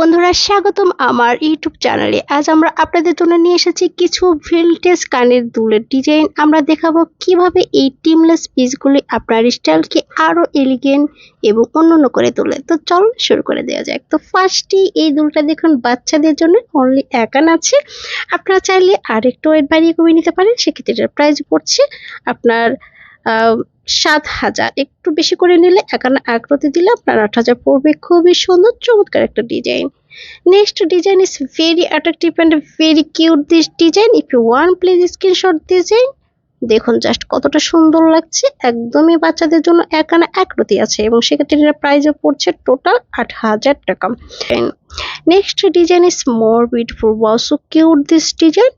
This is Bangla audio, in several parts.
বন্ধুরা, স্বাগতম আমার ইউটিউব চ্যানেলে। আজ আমরা আপনাদের জন্য নিয়ে এসেছি কিছু ভিলটেজ কানের দুলের ডিজাইন আমরা দেখাবো কীভাবে এই টিমলেস পিসগুলি আপনার স্টাইলকে আরও এলিগেন্ট এবং অন্যান্য করে তোলে। তো চল শুরু করে দেওয়া যাক। তো ফার্স্টই এই দুলটা দেখুন, বাচ্চাদের জন্য অনলি একান আছে। আপনারা চাইলে আরেকটু ওয়েট বাড়িয়ে কমিয়ে নিতে পারেন। সেক্ষেত্রে প্রাইস পড়ছে আপনার সাত হাজার। একটু বেশি করে নিলে একান্ন আকৃতি দিলে আপনার আট হাজার পড়বে। খুবই সুন্দর, চমৎকার একটা design. Next design is very attractive and very cute this design if you want please screenshot design দেখুন জাস্ট কতটা সুন্দর লাগছে। একদমই বাচ্চাদের জন্য একানা একরতি আছে এবং সেক্ষেত্রে এটার প্রাইসও পড়ছে টোটাল আট হাজার টাকা। Next design is more beautiful was so cute this design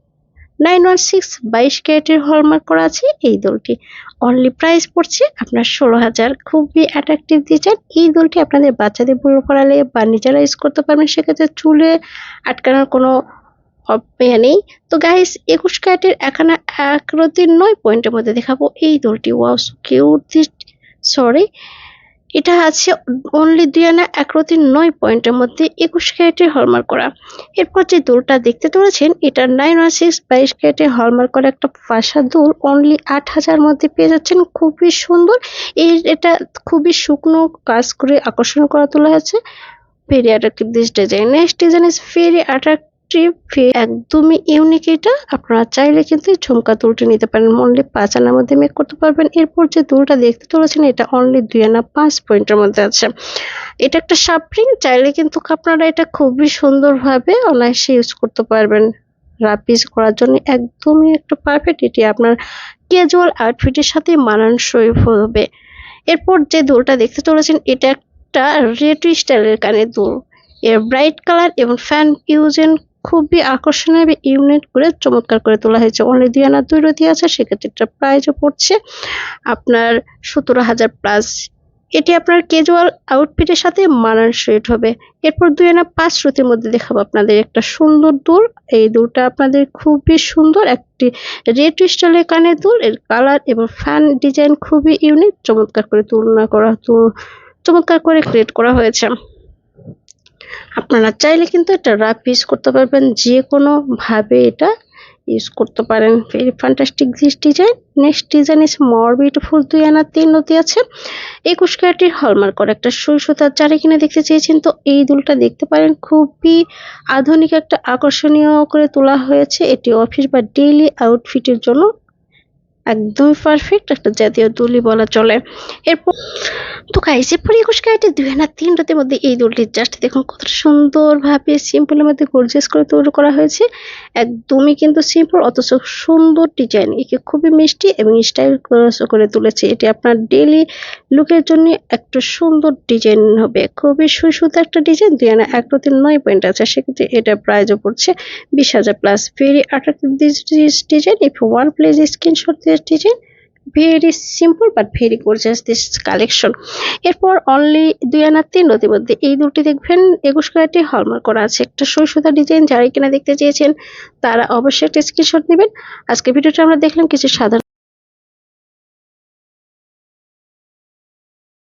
nine one six বাইশ ক্যারেটের হলমার্ক করা আছে এই দোলটি। অনলি প্রাইস পড়ছে আপনার ষোলো হাজার। খুবই অ্যাট্রাকটিভ ডিজাইন এই দোলটি আপনাদের বাচ্চাদের বড় করালে বা নিজেরা ইউজ করতে পারবেন, সেক্ষেত্রে চুলে আটকানোর কোনো ইয়ে নেই। তো গাইস একুশ ক্যারেটের এখানে একরতির নয় পয়েন্টের মধ্যে দেখাবো এই দোলটি। ওয়াও কিউট সরি এটা আছে অনলি দুই আনা একরতির নয় পয়েন্টের মধ্যে একুশ ক্যারেটের হলমার্ক করা। এরপর যে দুলটা দেখতে চলেছেন এটা নাইন ওয়ান সিক্স বাইশ ক্যারেটে হলমার্ক করা একটা ফাঁসা দুল অনলি আট হাজার মধ্যে পেয়ে যাচ্ছেন। খুবই সুন্দর। এই এটা খুবই শুকনো কাজ করে আকর্ষণ করা তোলা আছে very attractive this design next design is very attractive একদমই ইউনিক এটা। আপনারা চাইলে কিন্তু ঝুমকা দুলটি নিতে পারেন। অনলি পাঁচ আনার মধ্যে মেক করতে পারবেন। এরপর যে দুলটা দেখতে চলেছেন, এটা অনলি দুই আনা পাঁচ পয়েন্টের মধ্যে আছে। এটা একটা সাপরিং চাইলে কিন্তু আপনারা এটা খুবই সুন্দরভাবে অনায়াসে ইউজ করতে পারবেন। রাপিস করার জন্য একদমই একটা পারফেক্ট এটি আপনার ক্যাজুয়াল আউটফিটের সাথে মানানসই হবে। এরপর যে দুলটা দেখতে চলেছেন, এটা একটা রেড স্টাইলের কানের দুল। এর ব্রাইট কালার এবং ফ্যান ইউজেন খুবই আকর্ষণীয় ইউনিট করে চমৎকার করে তোলা হয়েছে। অনলি দুই আনা দুই রতি আছে, সেক্ষেত্রে এটা প্রাইসও পড়ছে। আপনার সতেরো হাজার প্লাস এটি আপনার ক্যাজুয়াল আউটফিটের সাথে মানান মানানসই হবে। এরপর দুই আনা পাঁচ রতির মধ্যে দেখাবো আপনাদের একটা সুন্দর দুল এই দুলটা আপনাদের খুবই সুন্দর। একটি রেড স্টাইলের কানের দুল এর কালার এবং ফ্যান ডিজাইন খুবই ইউনিক চমৎকার করে তুলনা করা চমৎকার করে ক্রিয়েট করা হয়েছে। আপনারা চাইলে কিন্তু এটা রাফ ইউজ করতে পারবেন যে কোনো ভাবে এটা ইউজ করতে পারেন। Very fantastic this design next design is more beautiful দুই আনা তিন নদী আছে। একুশ ক্যারেটের হলমার্ক করা একটা সুই সুতার চারে কিনে দেখতে চেয়েছেন, তো এই দুলটা দেখতে পারেন। খুবই আধুনিক একটা আকর্ষণীয় করে তোলা হয়েছে। এটি অফিস বা ডেইলি আউটফিটের জন্য একদমই পারফেক্ট একটা জাতীয় দুলি বলা চলে। এরপর তো গাইস এরপর একুশ ক্যারেটে দুই হাজার তিন রাতের মধ্যে এই দোলটি জাস্ট দেখুন কতটা সুন্দরভাবে সিম্পলের মধ্যে গর্জিয়াস করে তৈরি করা হয়েছে। একদমই কিন্তু সিম্পল অথচ সুন্দর ডিজাইন একে খুবই মিষ্টি এবং স্টাইল করে তুলেছে। এটি আপনার ডেইলি লুকের জন্য একটা সুন্দর ডিজাইন হবে। খুবই সুই সুতো একটা ডিজাইন দুই আনা এক রাতের নয় পয়েন্ট আছে। সেক্ষেত্রে এটা প্রাইজও পড়ছে বিশ হাজার plus very attractive design if want please screenshot this design very simple but very gorgeous this collection এরপর অনলি দুই আনা তিন মধ্যে এই দুটি দেখবেন, একুশ কয়েকটি হলমার্ক করা আছে। একটা সই সুতা ডিজাইন যারা কিনা দেখতে চেয়েছেন, তারা অবশ্যই একটা স্ক্রিনশট নেবেন। আজকে ভিডিওটা আমরা দেখলাম কিছু সাধারণ